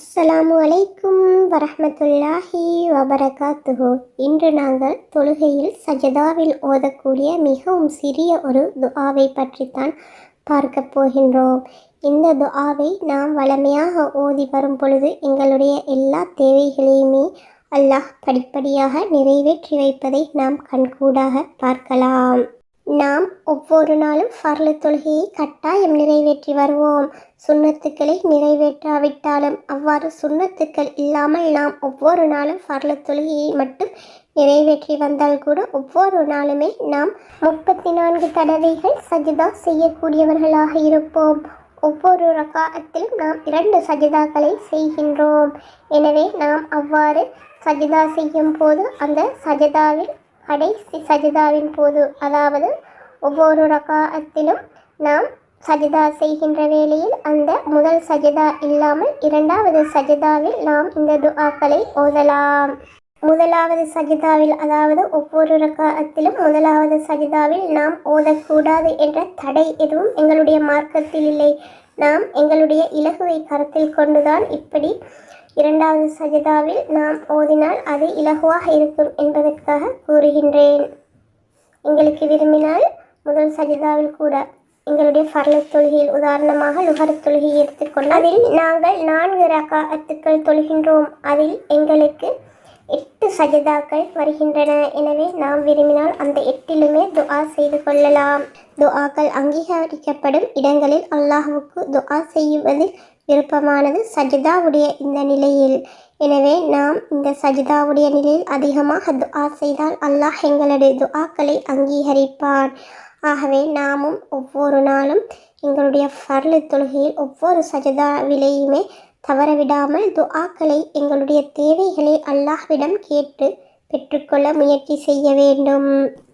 அஸ்ஸலாமு அலைக்கும் வரமத்துல்லாஹி வபரகாத்துஹு. இன்று நாங்கள் தொழுகையில் சஜதாவில் ஓதக்கூடிய மிகவும் சிறிய ஒரு துஆவை பற்றித்தான் பார்க்க போகின்றோம். இந்த துஆவை நாம் வளமையாக ஓதி வரும் பொழுது எங்களுடைய எல்லா தேவைகளையுமே அல்லாஹ் படிப்படியாக நிறைவேற்றி வைப்பதை நாம் கண்கூடாக பார்க்கலாம். நாம் ஒவ்வொரு நாளும் ஃபர்லு தொழுகையை கட்டாயம் நிறைவேற்றி வருவோம். சுண்ணத்துக்களை நிறைவேற்றாவிட்டாலும் அவ்வாறு சுண்ணத்துக்கள் இல்லாமல் நாம் ஒவ்வொரு நாளும் ஃபர்லு தொழுகையை மட்டும் நிறைவேற்றி வந்தால் கூட ஒவ்வொரு நாளுமே நாம் முப்பத்தி நான்கு தடவைகள் சஜிதா செய்யக்கூடியவர்களாக இருப்போம். ஒவ்வொரு ரகாத்திலும் நாம் இரண்டு சஜிதாக்களை செய்கின்றோம். எனவே நாம் அவ்வாறு சஜிதா செய்யும் போது அந்த சஜிதாவில் கடைசி சஜிதாவின் போது. அதாவது ஒவ்வொரு ரகாத்திலும் நாம் சஜிதா செய்கின்ற வேளையில் அந்த முதல் சஜிதா இல்லாமல் இரண்டாவது சஜிதாவில் நாம் இந்த துஆக்களை ஓதலாம். முதலாவது சஜிதாவில் அதாவது ஒவ்வொரு ரகாத்திலும் முதலாவது சஜிதாவில் நாம் ஓதக்கூடாது என்ற தடை எதுவும் எங்களுடைய மார்க்கத்தில் இல்லை. நாம் எங்களுடைய இலகுவை கருத்தில் கொண்டுதான் இப்படி இரண்டாவது சஜிதாவில் நாம் ஓதினால் அது இலகுவாக இருக்கும் என்பதற்காக கூறுகின்றேன். எங்களுக்கு விரும்பினால் முதல் சஜிதாவில் கூட எங்களுடைய ஃபர்லத் தொழுகையில் உதாரணமாக லுகர் தொழுகையை எடுத்துக்கொண்டு அதில் நாங்கள் நான்கு ரகாத்துக்கள் தொழுகின்றோம். அதில் எங்களுக்கு எட்டு சஜிதாக்கள் வருகின்றன. எனவே நாம் விரும்பினால் அந்த எட்டிலுமே துஆ செய்து கொள்ளலாம். துஆக்கள் அங்கீகரிக்கப்படும் இடங்களில் அல்லாஹுக்கு துஆ செய்வதில் விருப்பமானது சஜிதாவுடைய இந்த நிலையில். எனவே நாம் இந்த சஜிதாவுடைய நிலையில் அதிகமாக துஆ செய்தால் அல்லாஹ் எங்களுடைய துஆக்களை அங்கீகரிப்பான். ஆகவே நாமும் ஒவ்வொரு நாளும் எங்களுடைய ஃபர்லு தொழுகையில் ஒவ்வொரு சஜிதாவிலேயுமே தவறவிடாமல் துஆக்களை எங்களுடைய தேவைகளை அல்லாஹ்விடம் கேட்டு பெற்றுக்கொள்ள முயற்சி செய்ய வேண்டும்.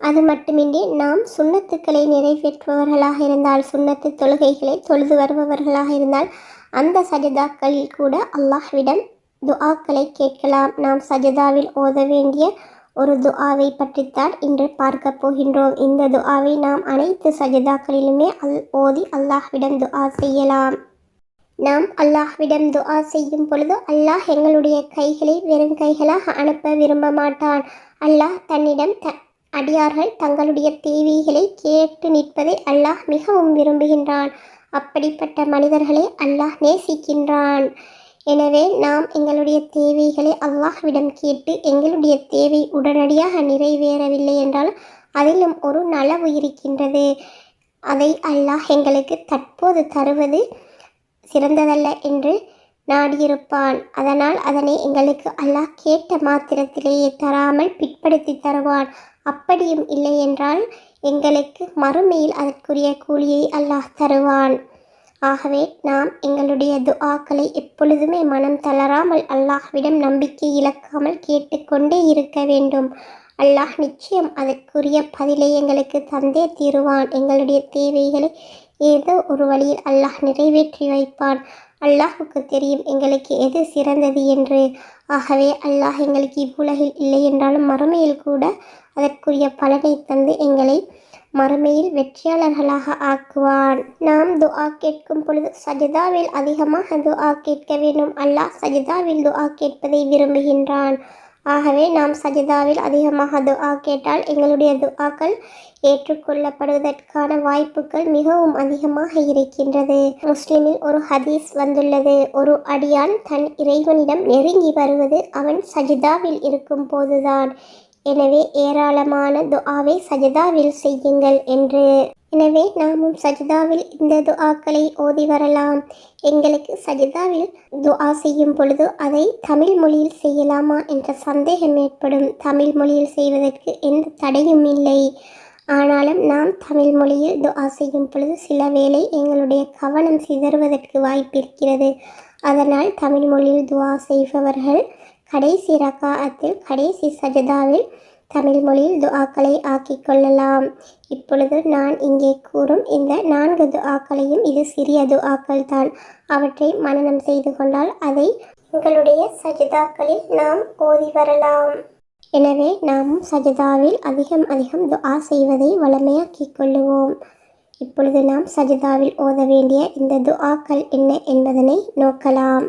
அது மட்டுமின்றி நாம் சுண்ணத்துக்களை நிறைவேற்றுபவர்களாக இருந்தால் சுண்ணத்து தொழுகைகளை தொழுது வருபவர்களாக இருந்தால் அந்த சஜதாக்களில் கூட அல்லாஹ்விடம் துஆக்களை கேட்கலாம். நாம் சஜதாவில் ஓத வேண்டிய ஒரு துஆவை பற்றித்தான் இன்று பார்க்க போகின்றோம். இந்த துஆவை நாம் அனைத்து சஜதாக்களிலுமே அல் ஓதி அல்லாஹ்விடம் துஆ செய்யலாம். நாம் அல்லாஹ்விடம் துஆ செய்யும் பொழுது அல்லாஹ் எங்களுடைய கைகளை வெறும் கைகளாக அனுப்ப விரும்ப மாட்டான். அல்லாஹ் தன்னிடம் த அடியார்கள் தங்களுடைய தேவைகளை கேட்டு நிற்பதை அல்லாஹ் மிகவும் விரும்புகின்றான். அப்படிப்பட்ட மனிதர்களை அல்லாஹ் நேசிக்கின்றான். எனவே நாம் எங்களுடைய தேவைகளை அல்லாஹ்விடம் கேட்டு எங்களுடைய தேவை உடனடியாக நிறைவேறவில்லை என்றால் அதிலும் ஒரு நலவு இருக்கின்றது. அதை அல்லாஹ் எங்களுக்கு தற்போது தருவது சிறந்ததல்ல என்று நாடியிருப்பான். அதனால் அதனை எங்களுக்கு அல்லாஹ் கேட்ட மாத்திரத்திலேயே தராமல் பிற்படுத்தி தருவான். அப்படியும் இல்லை என்றால் எங்களுக்கு மறுமையில் அதற்குரிய கூலியை அல்லாஹ் தருவான். ஆகவே நாம் எங்களுடைய துஆக்களை எப்பொழுதுமே மனம் தளராமல் அல்லாஹ்விடம் நம்பிக்கை இழக்காமல் கேட்டுக்கொண்டே இருக்க வேண்டும். அல்லாஹ் நிச்சயம் அதற்குரிய பதிலை எங்களுக்கு தந்தே தீருவான். எங்களுடைய தேவைகளை ஏதோ ஒரு வழியில் அல்லாஹ் நிறைவேற்றி வைப்பான். அல்லாஹுக்கு தெரியும் எங்களுக்கு எது சிறந்தது என்று. ஆகவே அல்லாஹ் எங்களுக்கு இவ்வுலகில் இல்லை என்றாலும் மறுமையில் கூட அதற்குரிய பலனை தந்து எங்களை மறுமையில் வெற்றியாளர்களாக ஆக்குவான். நாம் துஆ கேட்கும் பொழுது சஜிதாவில் அதிகமாக துஆ கேட்க வேண்டும். அல்லாஹ் சஜிதாவில் துஆ கேட்பதை விரும்புகின்றான். ஆகவே நாம் சஜிதாவில் அதிகமாக துஆ கேட்டால் எங்களுடைய துஆக்கள் ஏற்றுக்கொள்ளப்படுவதற்கான வாய்ப்புகள் மிகவும் அதிகமாக இருக்கின்றது. முஸ்லிமில் ஒரு ஹதீஸ் வந்துள்ளது. ஒரு அடியான் தன் இறைவனிடம் நெருங்கி வருவது அவன் சஜிதாவில் இருக்கும் போதுதான். எனவே ஏராளமான துஆவை சஜிதாவில் செய்யுங்கள் என்று. எனவே நாமும் சஜிதாவில் இந்த துஆக்களை ஓதி வரலாம். எங்களுக்கு சஜிதாவில் துஆ செய்யும் பொழுது அதை தமிழ் மொழியில் செய்யலாமா என்ற சந்தேகம் ஏற்படும். தமிழ் மொழியில் செய்வதற்கு எந்த தடையும் இல்லை. ஆனாலும் நாம் தமிழ் மொழியில் துஆ செய்யும் பொழுது சில வேளை எங்களுடைய கவனம் சிதறுவதற்கு வாய்ப்பு இருக்கிறது. அதனால் தமிழ் மொழியில் துஆ செய்பவர்கள் கடைசி ரகாஅத்தில் கடைசி சஜதாவில் தமிழ் மொழியில் துஆக்களை ஆக்கிக் கொள்ளலாம். இப்பொழுது நான் இங்கே கூறும் இந்த நான்கு துஆக்களையும் இது சிறிய துஆக்கள் தான் அவற்றை மனநம் செய்து கொண்டால் அதை எங்களுடைய சஜிதாக்களில் நாம் ஓதி வரலாம். எனவே நாமும் சஜிதாவில் அதிகம் அதிகம் துஆ செய்வதை வளமையாக்கிக் கொள்ளுவோம். இப்பொழுது நாம் சஜிதாவில் ஓத வேண்டிய இந்த துஆக்கள் என்ன என்பதனை நோக்கலாம்.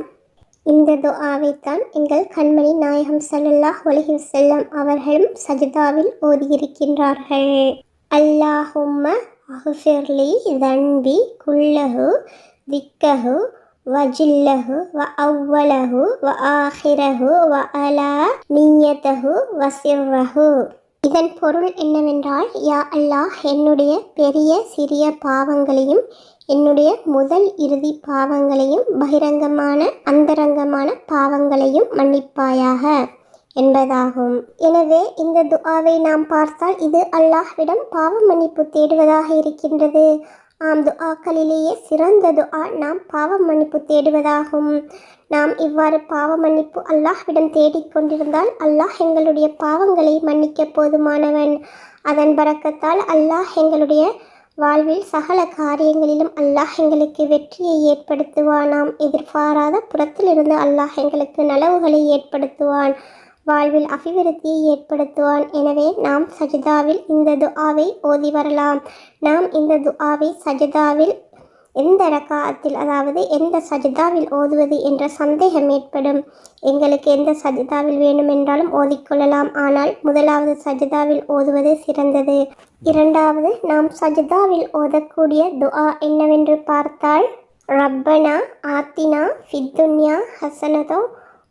இந்த துஆவைத்தான் எங்கள் கண்மணி நாயகம் சல்லல்லாஹ் அலைஹி செல்லம் அவர்களும் சஜிதாவில் ஓதியிருக்கின்றார்கள். அல்லாஹும்ம அஹுஃபிர்லி தன்பி குல்லஹு திக்கஹு வஜில்லஹு வ அவ்வலஹு வ ஆஹிரஹு வ அலா நீயத்தஹு வசிர்ரஹு இதன் பொருள் என்னவென்றால் யா அல்லாஹ் என்னுடைய பெரிய சிறிய பாவங்களையும் என்னுடைய முதல் இறுதி பாவங்களையும் பகிரங்கமான அந்தரங்கமான பாவங்களையும் மன்னிப்பாயாக என்பதாகும். எனவே இந்த துஆவை நாம் பார்த்தால் இது அல்லாஹ்விடம் பாவ மன்னிப்பு தேடுவதாக இருக்கின்றது. ஆம் துஆக்களிலேயே சிறந்த துஆ நாம் பாவ மன்னிப்பு தேடுவதாகும். நாம் இவ்வாறு பாவ மன்னிப்பு அல்லாஹ்விடம் தேடிக்கொண்டிருந்தால் அல்லாஹ் எங்களுடைய பாவங்களை மன்னிக்க போதுமானவன். அதன் பறக்கத்தால் அல்லாஹ் எங்களுடைய வாழ்வில் சகல காரியங்களிலும் அல்லாஹ் எங்களுக்கு வெற்றியை ஏற்படுத்துவான் நாம் எதிர்பாராத புறத்திலிருந்து அல்லாஹ் எங்களுக்கு நலவுகளை ஏற்படுத்துவான். வாழ்வில் அபிவிருத்தியை ஏற்படுத்துவான். எனவே நாம் சஜிதாவில் இந்த துஆவை ஓதி வரலாம். நாம் இந்த துஆவை சஜிதாவில் எந்த ரகாத்தில் அதாவது எந்த சஜிதாவில் ஓதுவது என்ற சந்தேகம் ஏற்படும்? எங்களுக்கு எந்த சஜிதாவில் வேண்டுமென்றாலும் ஓதிக்கொள்ளலாம். ஆனால் முதலாவது சஜிதாவில் ஓதுவது சிறந்தது. இரண்டாவது நாம் சஜிதாவில் ஓதக்கூடிய துஆ என்னவென்று பார்த்தால் ரப்பனா ஆத்தினா ஃபித்துன்யா ஹசனதோ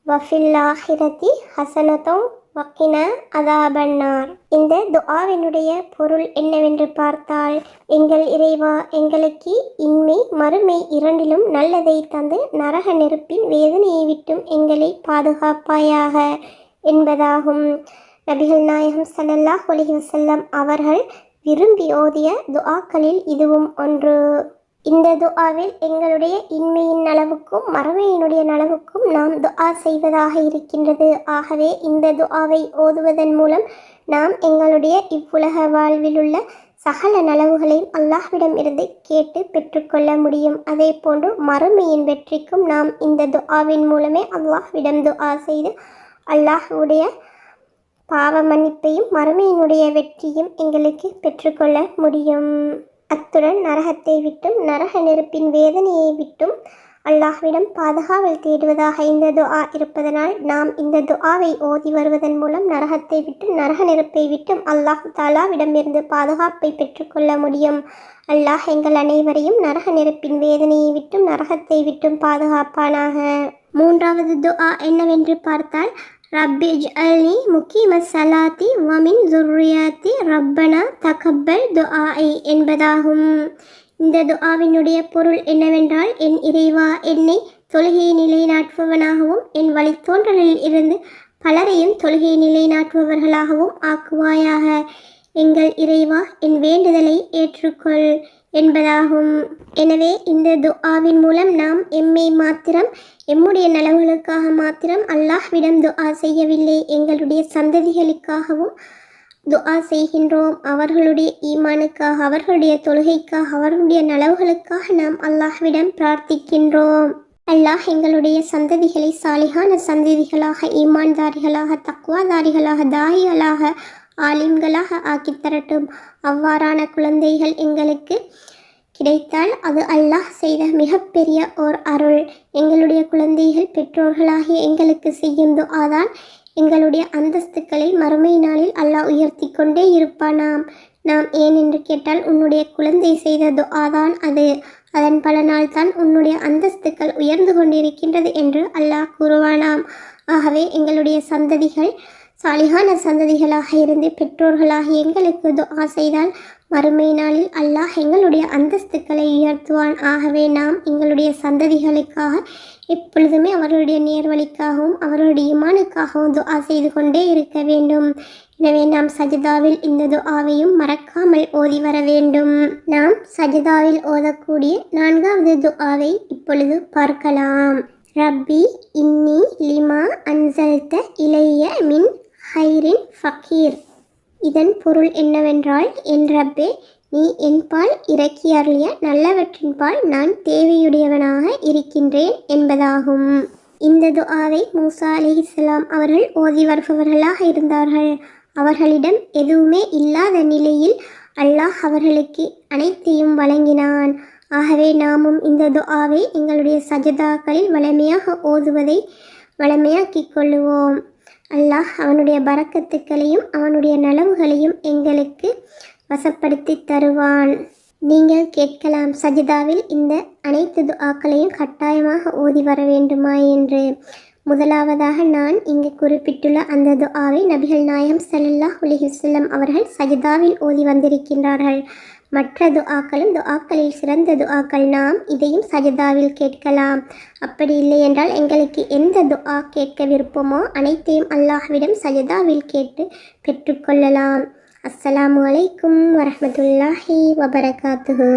வஃபில்லாஹிரதி ஹசனதோ வக்கின அதாபன்னார். இந்த துஆவினுடைய பொருள் என்னவென்று பார்த்தால் எங்கள் இறைவா எங்களுக்கு இன்மை மறுமை இரண்டிலும் நல்லதை தந்து நரக நெருப்பின் வேதனையை விட்டும் எங்களை பாதுகாப்பாயாக என்பதாகும். நபிகள் நாயகம் சல்லல்லாஹ் ஒலிஹி வசல்லம் அவர்கள் விரும்பி ஓதிய துஆக்களில் இதுவும் ஒன்று. இந்த துஆவில் எங்களுடைய இன்மையின் அளவுக்கும் மறமையினுடைய நலவுக்கும் நாம் துஆ செய்வதாக இருக்கின்றது. ஆகவே இந்த துஆவை ஓதுவதன் மூலம் நாம் எங்களுடைய இவ்வுலக வாழ்வில் உள்ள சகல நலவுகளையும் அல்லாஹ்விடம் இருந்து கேட்டு பெற்றுக்கொள்ள முடியும். அதே போன்று மறுமையின் வெற்றிக்கும் நாம் இந்த துஆவின் மூலமே அல்லாஹ்விடம் துஆ செய்து அல்லாஹ்வுடைய பாவ மன்னிப்பையும் மறுமையினுடைய வெற்றியும் எங்களுக்கு பெற்றுக்கொள்ள முடியும். அத்துடன் நரகத்தை விட்டும் நரக நெருப்பின் வேதனையை விட்டும் அல்லாஹ்விடம் பாதுகாவல் தேடுவதாக இந்த துஆ இருப்பதனால் நாம் இந்த துஆவை ஓதி வருவதன் மூலம் நரகத்தை விட்டும் நரக நெருப்பை விட்டும் அல்லாஹ் தாலாவிடமிருந்து பாதுகாப்பை பெற்றுக்கொள்ள முடியும். அல்லாஹ் எங்கள் அனைவரையும் நரக நெருப்பின் வேதனையை விட்டும் நரகத்தை விட்டும் பாதுகாப்பானாக. மூன்றாவது துஆ என்னவென்று பார்த்தால் ரப்பி ஜஅல்னி முக்கிம சலாத்தி வமின் துர்ரியாத்தி ரப்பனா தகப்பல் துஆஐ என்பதாகும். இந்த துஆவினுடைய பொருள் என்னவென்றால் என் இறைவா என்னை தொழுகையை நிலைநாட்டுபவனாகவும் என் வழித்தோன்றலில் இருந்து பலரையும் தொழுகையை நிலைநாட்டுபவர்களாகவும் ஆக்குவாயாக. எங்கள் இறைவா என் வேண்டுதலை ஏற்றுக்கொள். என்பதாகும். எனவே இந்த துஆவின் மூலம் நாம் எம்மை மாத்திரம் எம்முடைய நலவுகளுக்காக மாத்திரம் அல்லாஹ்விடம் துஆ செய்யவில்லை. எங்களுடைய சந்ததிகளுக்காகவும் துஆ செய்கின்றோம். அவர்களுடைய ஈமானுக்காக அவர்களுடைய தொழுகைக்காக அவர்களுடைய நலவுகளுக்காக நாம் அல்லாஹ்விடம் பிரார்த்திக்கின்றோம். அல்லாஹ் எங்களுடைய சந்ததிகளை சாலிகான சந்ததிகளாக ஈமான்தாரிகளாக தக்குவாதாரிகளாக தாயிகளாக ஆலிம்களாக ஆக்கித் தரட்டும். அவ்வாறான குழந்தைகள் எங்களுக்கு கிடைத்தால் அது அல்லாஹ் செய்த மிகப்பெரிய ஓர் அருள். எங்களுடைய குழந்தைகள் பெற்றோர்களாகிய எங்களுக்கு செய்யும் துஆதான் எங்களுடைய அந்தஸ்துக்களை மறுமை நாளில் அல்லாஹ் உயர்த்தி கொண்டே இருப்பானாம். நாம் ஏன் என்று கேட்டால் உன்னுடைய குழந்தை செய்த துஆதான் அது. அதன் பலனால் தான் உன்னுடைய அந்தஸ்துக்கள் உயர்ந்து கொண்டிருக்கின்றது என்று அல்லாஹ் கூறுவானாம். ஆகவே எங்களுடைய சந்ததிகள் சாலிகான சந்ததிகளாக இருந்து பெற்றோர்களாக எங்களுக்கு துஆ செய்தால் மறுமை நாளில் அல்லாஹ் எங்களுடைய அந்தஸ்துக்களை உயர்த்துவான். ஆகவே நாம் எங்களுடைய சந்ததிகளுக்காக எப்பொழுதுமே அவர்களுடைய நேர்வழிக்காகவும் அவர்களுடைய இமானுக்காகவும் துஆ செய்து கொண்டே இருக்க வேண்டும். எனவே நாம் சஜிதாவில் இந்த துஆவையும் மறக்காமல் ஓதி வர வேண்டும். நாம் சஜிதாவில் ஓதக்கூடிய நான்காவது துஆவை இப்பொழுது பார்க்கலாம். ரப்பி இன்னி லிமா அன்சல்த இளைய மின் ஹைரின் ஃபக்கீர். இதன் பொருள் என்னவென்றால் என் ரப்பே நீ என்பால் இறக்கி அருளிய நல்லவற்றின்பால் நான் தேவையுடையவனாக இருக்கின்றேன் என்பதாகும். இந்த துஆவை மூசா அலிஹிஸ்லாம் அவர்கள் ஓதி வருபவர்களாக இருந்தார்கள். அவர்களிடம் எதுவுமே இல்லாத நிலையில் அல்லாஹ் அவர்களுக்கு அனைத்தையும் வழங்கினான். ஆகவே நாமும் இந்த துஆவை எங்களுடைய சஜதாக்களில் வளமையாக ஓதுவதை வளமையாக்கிக் கொள்ளுவோம். அல்லாஹ் அவனுடைய பரக்கத்துக்களையும் அவனுடைய நலவுகளையும் எங்களுக்கு வசப்படுத்தி தருவான். நீங்கள் கேட்கலாம் சஜிதாவில் இந்த அனைத்து துஆக்களையும் கட்டாயமாக ஓதி வர வேண்டுமா என்று. முதலாவதாக நான் இங்கு குறிப்பிட்டுள்ள அந்த துஆவை நபிகள் நாயகம் ஸல்லல்லாஹு உலகிசல்லம் அவர்கள் சஜிதாவில் ஓதி வந்திருக்கின்றார்கள். மற்ற துஆக்களும் துஆக்களில் சிறந்த துஆக்கள். நாம் இதையும் சஜிதாவில் கேட்கலாம். அப்படி இல்லை என்றால் எங்களுக்கு எந்த துஆ கேட்க விருப்பமோ அனைத்தையும் அல்லாஹ்விடம் சஜிதாவில் கேட்டு பெற்றுக்கொள்ளலாம் அஸ்ஸலாமு அலைக்கும் வரமத்துல்லாஹி வபரகாத்துஹு.